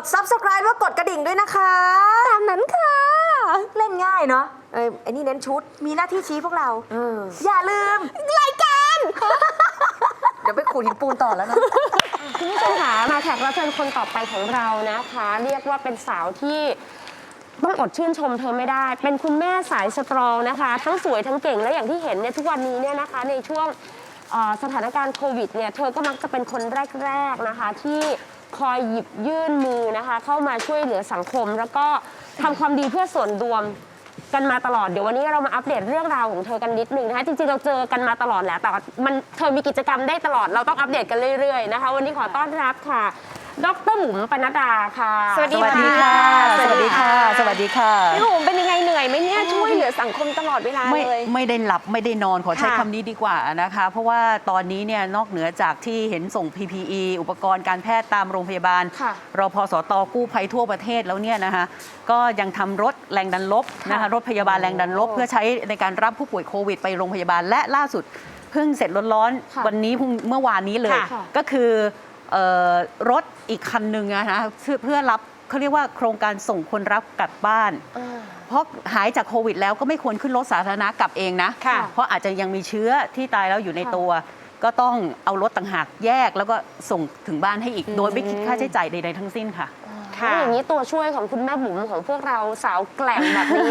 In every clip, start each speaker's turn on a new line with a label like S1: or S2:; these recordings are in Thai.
S1: ด subscribe แล้วกดกระดิ่งด้วยนะคะ
S2: ตามนั้นค่ะ
S1: เล่นง่ายเนาะเอ้ยไอ้นี่เน้นชุด มีหน้าที่ชี้พวกเรา
S2: เออ
S1: อย่าลืม
S2: รายการ
S1: เดี๋ยวไปขูดหินปูนต่อแล้วนะ
S2: คุณผู้ชมค่ะมาแขกรับเชิญคนต่อไปของเรานะคะ เรียกว่าเป็นสาวที่ต้องอดชื่นชมเธอไม่ได้ เป็นคุณแม่สายสตรองนะคะ ทั้งสวยทั้งเก่งและอย่างที่เห็นเนี่ยทุกวันนี้เนี่ยนะคะ ในช่วงเอ่อสถานการณ์โควิดเนี่ยเธอก็มักจะเป็นคนแรก ๆนะคะ ที่ คอยหยิบยื่นมือนะคะ เข้ามาช่วยเหลือสังคม แล้วก็ทำความดีเพื่อส่วนรวมกันมาตลอดเดี๋ยววันนี้เรามาอัปเดตเรื่องราวของเธอกันนิดนึงนะคะจริงๆเราเจอกันมาตลอดแหละแต่ว่ามันเธอมีกิจกรรมได้ตลอดเราต้องอัปเดตกันเรื่อยๆนะคะ วันนี้ขอต้อนรับค่ะ ดรหมุมปนัดดาค่ะ
S1: สวัสดี
S3: สวัสดีค่ะ สวัสดีค่ะ สวัสดีค่ะ
S2: พี่หมุมเป็นยังไงเห นื่อยไหมเนี่ยช่วยเหลือสังคมตลอดเวลา
S3: ไม่
S2: เลย
S3: ไม่ได้หลับไม่ได้นอนขอใช้
S2: ค่ะ
S3: คำนี้ดีกว่านะคะ เพราะว่าตอนนี้เนี่ยนอกเหนือจากที่เห็นส่ง PPE อุปกรณ์การแพทย์ตามโรงพยาบาล
S2: ค่ะ
S3: รอพสตกู้ภัยทั่วประเทศแล้วเนี่ยนะคะ ก็ยังทำรถแรงดันลบนะคะ
S2: ค่ะ
S3: รถพยาบาลแรงดันลบ
S2: โอ้
S3: เพื่อใช้ในการรับผู้ป่วยโควิดไปโรงพยาบาลและล่าสุดเพิ่งเสร็จร้อน
S2: ค่ะ
S3: ๆวันนี้เพิ่งเมื่อวานนี้เลย
S2: ค่ะ
S3: ก็คือเอ่อรถอีกคันหนึ่งนะคะเพื่อเพื่อรับ เขาเรียกว่าโครงการส่งคนรับกลับบ้าน
S2: อ่า
S3: เพราะหายจากโควิดแล้วก็ไม่ควรขึ้นรถสาธารณะกลับเองนะ
S2: ค่ะ
S3: เพราะอาจจะยังมีเชื้อที่ตายแล้วอยู่ใน
S2: ค่ะ
S3: ตัว ก็ต้องเอารถต่างหากแยกแล้วก็ส่งถึงบ้านให้อีก โดยไม่คิดค่าใช้จ่ายใดๆทั้งสิ้นค่ะ
S2: แล้วอย่างนี้ตัวช่วยของคุณแม่บุ๋มของพวกเราสาวแกล่งแบบนี้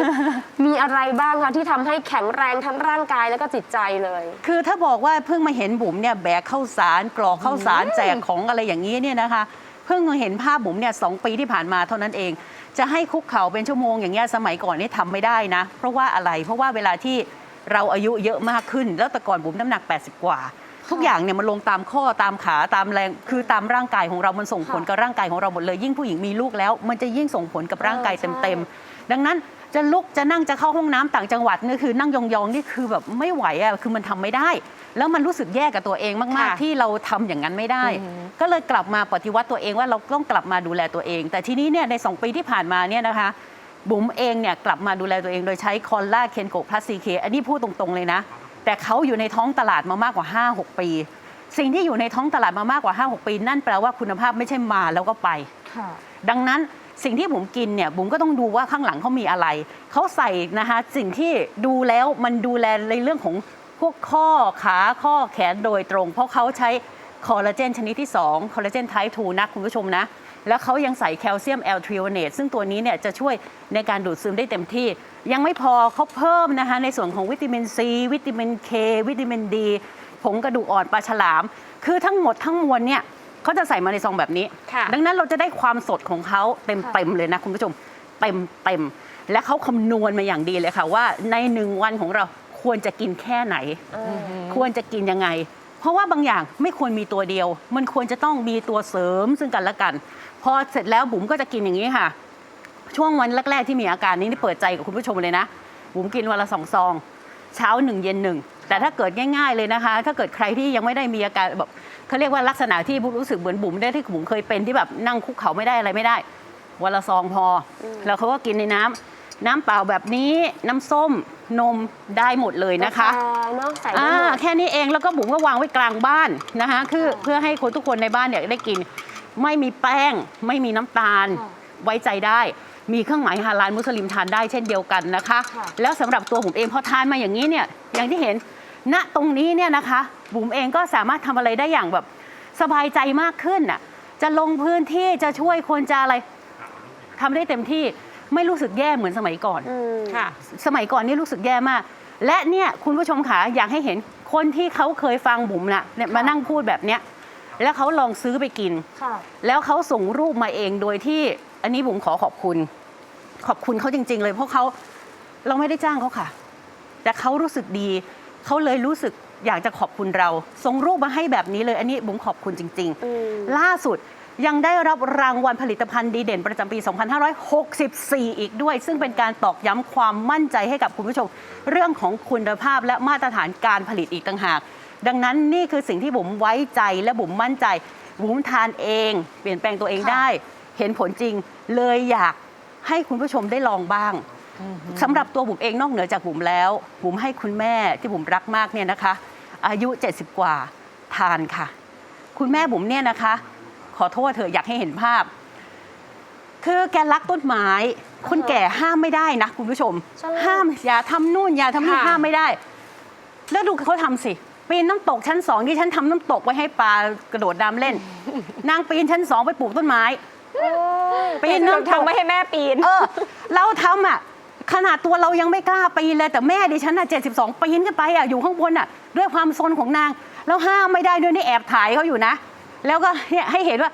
S2: มีอะไรบ้างคะที่ทำให้แข็งแรงทั้งร่างกายแล้วก็จิตใจเลย
S3: คือถ้าบอกว่าเพิ่งมาเห็นบุ๋มเนี่ยแบกข้าวสารกรอกข้าวสารแจกของอะไรอย่างนี้เนี่ยนะคะ เพิ่งมาเห็นภาพบุ๋มเนี่ยสองปีที่ผ่านมาเท่านั้นเอง จะให้คุกเข่าเป็นชั่วโมงอย่างเงี้ยสมัยก่อนนี่ทำไม่ได้นะ เพราะว่าอะไรเพราะว่าเวลาที่เราอายุเยอะมากขึ้น แล้วแต่ก่อนบุ๋มน้ำหนัก 80 กว่า ทุกอย่างเนี่ยมันลงตามข้อตามขาตามแรงคือตามร่างกายของเรา มันส่งผลกับร่างกายของเราหมดเลย ยิ่งผู้หญิงมีลูกแล้ว มันจะยิ่งส่งผลกับร่างกายเต็มๆดังนั้น จะลุกจะนั่งจะเข้าห้องน้ำต่างจังหวัดนี่คือนั่งยองๆนี่คือแบบไม่ไหวอะคือมันทำไม่ได้ แล้วมันรู้สึกแย่กับตัวเองมาก
S2: ค่ะ
S3: ๆ ที่เราทำอย่างนั้นไม่ได้ ก็เลยกลับมาปฏิวัติตัวเองว่าเราต้องกลับมาดูแลตัวเอง แต่ทีนี้เนี่ยใน 2 ปีที่ผ่านมาเนี่ยนะคะบุ๋มเองเนี่ยกลับมาดูแลตัวเองโดยใช้คอลลาเคนโกพลัสซีเคอันนี้พูดตรงๆเลยนะ แต่เขาอยู่ในท้องตลาดมามากกว่า 5-6 ปี สิ่งที่อยู่ในท้องตลาดมามากกว่า 5-6 ปี นั่นแปลว่าคุณภาพไม่ใช่มาแล้วก็ไป
S2: ค่ะ
S3: ดังนั้น สิ่งที่ผมกินเนี่ยบุ๋มก็ต้องดูว่าข้างหลังเขามีอะไร เขาใส่นะคะสิ่งที่ดูแล้วมันดูแลในเรื่องของพวกข้อขาข้อแขนโดยตรง เพราะเขาใช้คอลลาเจนชนิดที่ 2 คอลลาเจนไทป์2นะคุณผู้ชมนะ แล้วเขายังใส่แคลเซียมแอลทริโอเนตซึ่งตัวนี้เนี่ยจะช่วยในการดูดซึมได้เต็มที่ ยังไม่พอเขาเพิ่มนะคะในส่วนของวิตามินซีวิตามินเควิตามินดีผงกระดูกอ่อนปลาฉลาม คือทั้งหมดทั้งมวลเนี่ย เขาจะใส่มาในซองแบบนี้
S2: ค่ะ
S3: ดังนั้นเราจะได้ความสดของเขาเต็มเต็มๆเลยนะคุณผู้ชมเต็มเต็มๆและเขาคำนวณมาอย่างดีเลยค่ะ ว่าในหนึ่งวันของเราควรจะกินแค่ไหนควรจะกินยังไง เพราะว่าบางอย่างไม่ควรมีตัวเดียว มันควรจะต้องมีตัวเสริมซึ่งกันและกัน พอเสร็จแล้วบุ๋มก็จะกินอย่างนี้ค่ะ ช่วงวันแรก ๆ ที่มีอาการนี้นี่เปิดใจกับคุณผู้ชมเลยนะ บุ๋มกินวันละสองซอง เช้าหนึ่งเย็นหนึ่ง แต่ถ้าเกิดง่าย ๆเลยนะคะ ถ้าเกิดใครที่ยังไม่ได้มีอาการแบบเขาเรียกว่าลักษณะที่รู้สึกเหมือนบุ๋มได้ที่บุ๋มเคยเป็นที่แบบนั่งคุกเข่าไม่ได้อะไรไม่ได้ วันละซองพออแล้วเขาก็กินในน้ำน้ำเปล่าแบบนี้น้ำส้มนมได้หมดเลยนะคะ
S2: กาแฟเนาะใส่ได้
S3: อ่า
S2: หมด
S3: แค่นี้เองแล้วก็บุ๋มก็วางไว้กลางบ้านนะคะคือ
S2: ค่ะ
S3: เพื่อให้คนทุกคนในบ้านเนี่ยได้กินไม่มีแป้ง ไม่มีน้ำตาล
S2: ค่ะ
S3: ไว้ใจได้มีเครื่องหมายฮาลาลมุสลิมทานได้เช่นเดียวกันนะคะ
S2: ค่ะ
S3: แล้วสำหรับตัวผมเองพอทานมาอย่างนี้เนี่ยอย่างที่เห็น ณตรงนี้เนี่ยนะคะบุ๋มเองก็สามารถทำอะไรได้อย่างแบบสบายใจมากขึ้นน่ะจะลงพื้นที่จะช่วยคนจะอะไรทำได้เต็มที่ไม่รู้สึกแย่เหมือนสมัยก่อน
S2: อืม
S1: ค่ะ
S3: สมัยก่อนนี่รู้สึกแย่มาก และเนี่ยคุณผู้ชมขาอยากให้เห็นคนที่เขาเคยฟังบุ๋มน่ะเนี่ยมานั่งพูดแบบเนี้ยแล้วเขาลองซื้อไปกิน
S2: ค่ะ
S3: แล้วเขาส่งรูปมาเองโดยที่อันนี้บุ๋มขอขอบคุณ ขอบคุณเขาจริง ๆ เลยเพราะเขาเราไม่ได้จ้างเขาค่ะ แต่เขารู้สึกดี เขาเลยรู้สึกอยากจะขอบคุณเราส่งรูปมาให้แบบนี้เลย อันนี้บุ๋มขอบคุณจริง
S2: อืม
S3: ๆล่าสุดยังได้รับรางวัลผลิตภัณฑ์ดีเด่นประจำปี 2564 อีกด้วย ซึ่งเป็นการตอกย้ำความมั่นใจให้กับคุณผู้ชม เรื่องของคุณภาพและมาตรฐานการผลิตอีกต่างหาก ดังนั้นนี่คือสิ่งที่บุ๋มไว้ใจและบุ๋มมั่นใจ บุ๋มทานเอง เปลี่ยนแปลงตัวเอง
S2: ค่ะ
S3: ได้ เห็นผลจริงเลยอยากให้คุณผู้ชมได้ลองบ้าง สำหรับตัวบุ๋มเองนอกเหนือจากบุ๋มแล้วบุ๋มให้คุณแม่ที่บุ๋มรักมากเนี่ยนะคะ อายุ 70 กว่าทานค่ะ คุณแม่บุ๋มเนี่ยนะคะ ขอโทษเถอะอยากให้เห็นภาพ คือแกรักต้นไม้ คนแก่ห้ามไม่ได้นะคุณผู้ชม
S2: ใช่
S3: ห้ามอย่าทำนู่นอย่าทำนี่
S2: ค่ะ
S3: ห้ามไม่ได้ แล้วดูเขาทำสิปีนน้ำตกชั้นสองที่ฉันทำน้ำตกไว้ให้ปลากระโดดน้ำเล่น นางปีนชั้นสองไปปลูกต้นไม้ปีน
S1: เรา
S3: น้ำต
S1: ทำ
S3: ก
S1: ไม่ให้แม่ปีน
S3: เออ เราทำอะ ขนาดตัวเรายังไม่กล้าปีนเลย แต่แม่ดิฉันอะ72 ปีนขึ้นไปอะอยู่ข้างบนอะด้วยความซนของนาง แล้วห้ามไม่ได้ด้วยนี่แอบถ่ายเขาอยู่นะ แล้วก็เนี่ยให้เห็นว่า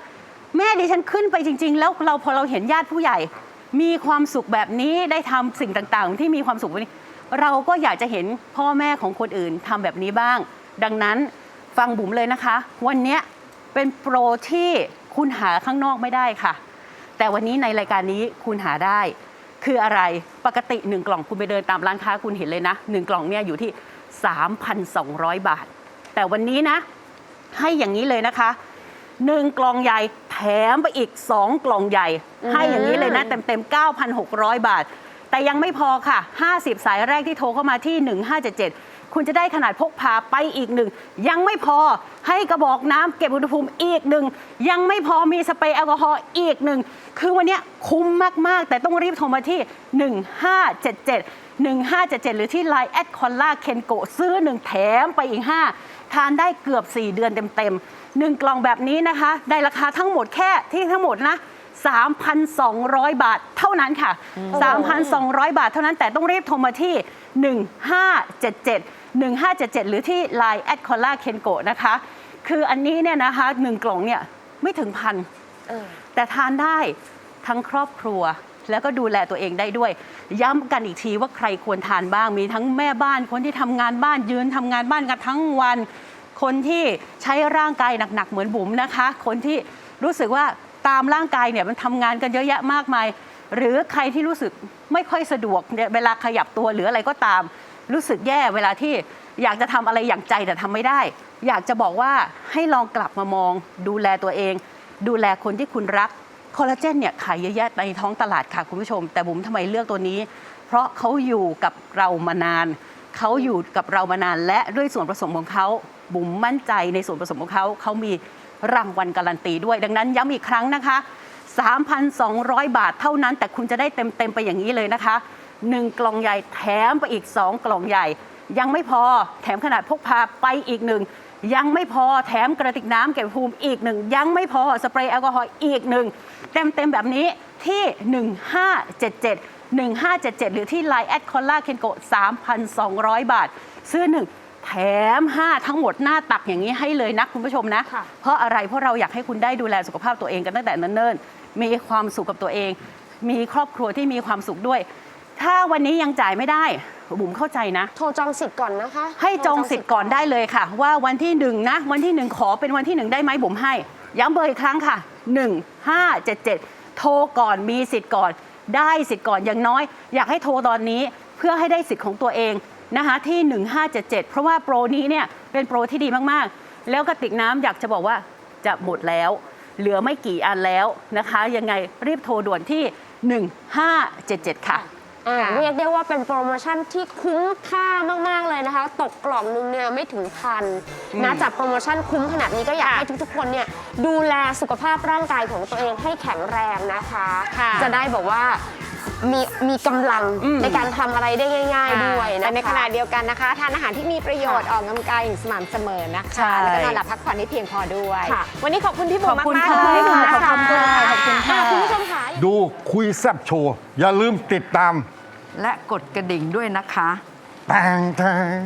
S3: แม่ดิฉันขึ้นไปจริง ๆ แล้วเราพอเราเห็นญาติผู้ใหญ่ มีความสุขแบบนี้ได้ทำสิ่งต่างๆ ที่มีความสุขแบบนี้ เราก็อยากจะเห็นพ่อแม่ของคนอื่นทำแบบนี้บ้าง ดังนั้นฟังบุ๋มเลยนะคะ วันนี้เป็นโปรที่คุณหาข้างนอกไม่ได้ค่ะ แต่วันนี้ในรายการนี้คุณหาได้ คืออะไรปกติ 1 กล่องคุณไปเดินตามร้านค้าคุณเห็นเลยนะ 1 กล่องเนี่ยอยู่ที่ 3,200 บาท แต่วันนี้นะ ให้อย่างนี้เลยนะคะ 1 กล่องใหญ่แถมไปอีก 2 กล่องใหญ่ ให้อย่างนี้เลยนะ เต็มๆ 9,600 บาท แต่ยังไม่พอค่ะ 50 สายแรกที่โทรเข้ามาที่ 1577 คุณจะได้ขนาดพกพาไปอีกหนึ่ง ยังไม่พอให้กระบอกน้ำเก็บอุณหภูมิอีกหนึ่ง ยังไม่พอมีสเปรย์แอลกอฮอล์อีกหนึ่ง คือวันเนี้ยคุ้มมาก ๆ แต่ต้องรีบโทรมาที่ 1577 1577 หรือที่ Line แอดคอลล่าเคนโกซื้อ 1 แถมไปอีก 5 ทานได้เกือบ 4 เดือนเต็มๆ 1 กล่องแบบนี้นะคะ ได้ราคาทั้งหมดแค่ที่ทั้งหมดนะ 3,200 บาทเท่านั้นค่ะ 3,200 บาทเท่านั้นแต่ต้องรีบโทรมาที่ 1577 1577 หรือที่ Line แอดคอลล่าเคนโกนะคะ คืออันนี้เนี่ยนะคะหนึ่งกล่องเนี่ยไม่ถึงพัน
S2: เออ
S3: แต่ทานได้ทั้งครอบครัว แล้วก็ดูแลตัวเองได้ด้วย ย้ำกันอีกทีว่าใครควรทานบ้างมีทั้งแม่บ้านคนที่ทำงานบ้านยืนทำงานบ้านกันทั้งวัน คนที่ใช้ร่างกายหนักๆเหมือนบุ๋มนะคะ คนที่รู้สึกว่าตามร่างกายเนี่ยมันทำงานกันเยอะแยะมากมาย หรือใครที่รู้สึกไม่ค่อยสะดวกเนี่ยเวลาขยับตัวหรืออะไรก็ตาม รู้สึกแย่เวลาที่อยากจะทำอะไรอย่างใจแต่ทำไม่ได้ อยากจะบอกว่าให้ลองกลับมามอง ดูแลตัวเอง ดูแลคนที่คุณรักคอลลาเจนเนี่ยขายเยอะแยะในท้องตลาดค่ะคุณผู้ชม แต่บุ๋มทำไมเลือกตัวนี้ เพราะเขาอยู่กับเรามานานเขาอยู่กับเรามานาน และด้วยส่วนผสมของเขาบุ๋มมั่นใจในส่วนผสมของเขาเขามีรางวัลการันตีด้วย ดังนั้นย้ำอีกครั้งนะคะ 3,200 บาทเท่านั้น แต่คุณจะได้เต็มๆไปอย่างนี้เลยนะคะ 1 กล่องใหญ่แถมไปอีก 2 กล่องใหญ่ ยังไม่พอแถมขนาดพกพาไปอีกหนึ่งยังไม่พอแถมกระติกน้ำเก็บภูมิอีกหนึ่งยังไม่พอสเปรย์แอลกอฮอล์อีกหนึ่งเต็มๆแบบนี้ที่ 1577 1577 หรือที่ Line แอดคอลล่าเคนโก3,200 บาท ซื้อหนึ่งแถม 5 ทั้งหมดหน้าตักอย่างนี้ให้เลยนะคุณผู้ชมนะ
S2: ค่ะ
S3: เพราะอะไรเพราะเราอยากให้คุณได้ดูแลสุขภาพตัวเองกันตั้งแต่เนิ่นๆ มีความสุขกับตัวเอง มีครอบครัวที่มีความสุขด้วย ถ้าวันนี้ยังจ่ายไม่ได้บุ๋มเข้าใจนะ
S2: โทรจองสิทธิ์ก่อนนะคะ
S3: ให้จองสิทธิ์ก่อนได้เลยค่ะ ว่าวันที่หนึ่งนะ วันที่หนึ่งขอเป็นวันที่หนึ่งได้ไหมบุ๋มให้ ย้ำเบอร์อีกครั้งค่ะ 1577 โทรก่อนมีสิทธิ์ก่อน ได้สิทธิ์ก่อนอย่างน้อย อยากให้โทรตอนนี้เพื่อให้ได้สิทธิ์ของตัวเองนะคะที่ 1577 เพราะว่าโปรนี้เนี่ยเป็นโปรที่ดีมากๆ แล้วกระติกน้ำอยากจะบอกว่าจะหมดแล้ว เหลือไม่กี่อันแล้วนะคะ ยังไงรีบโทรด่วนที่ 1577 ค่ะ
S2: อ่าเรียกได้ว่าเป็นโปรโมชั่นที่คุ้มค่ามาก ๆ เลยนะคะ ตกกล่องนึงเนี่ยไม่ถึงพันนะจากโปรโมชั่นคุ้มขนาดนี้ก็อยากให้ทุกๆ คนเนี่ยดูแลสุขภาพร่างกายของตัวเองให้แข็งแรงนะคะ
S1: ค่ะ
S2: จะได้บอกว่ามีมีกำลัง
S3: อืม
S2: ในการทำอะไรได้ง่าย ๆ ด้วยนะ
S1: แต่ในข
S2: คะ
S1: ณะเดียวกันนะคะ ทานอาหารที่มีประโยชน์
S2: ค่ะ
S1: ออกกำลังกายอย่างสม่ำเสมอนะ
S3: ใช่
S1: คะแล้วก็นอนหลับพักผ่อนให้เพียงพอด้วย
S2: ค่ะ
S1: วันนี้ขอบคุณพี่บุ๋
S3: ข
S1: ม
S3: อบคุณ
S1: มากๆ
S3: ค่ะ
S1: เลย
S3: ขอบคุณค่ะขอบคุณค่ะ
S2: อ่คุณผู้ชมค่ะ
S4: ดูคุยแซบโชว์ อย่าลืมติดตาม
S5: และกดกระดิ่งด้วยนะคะ
S4: แตงแตง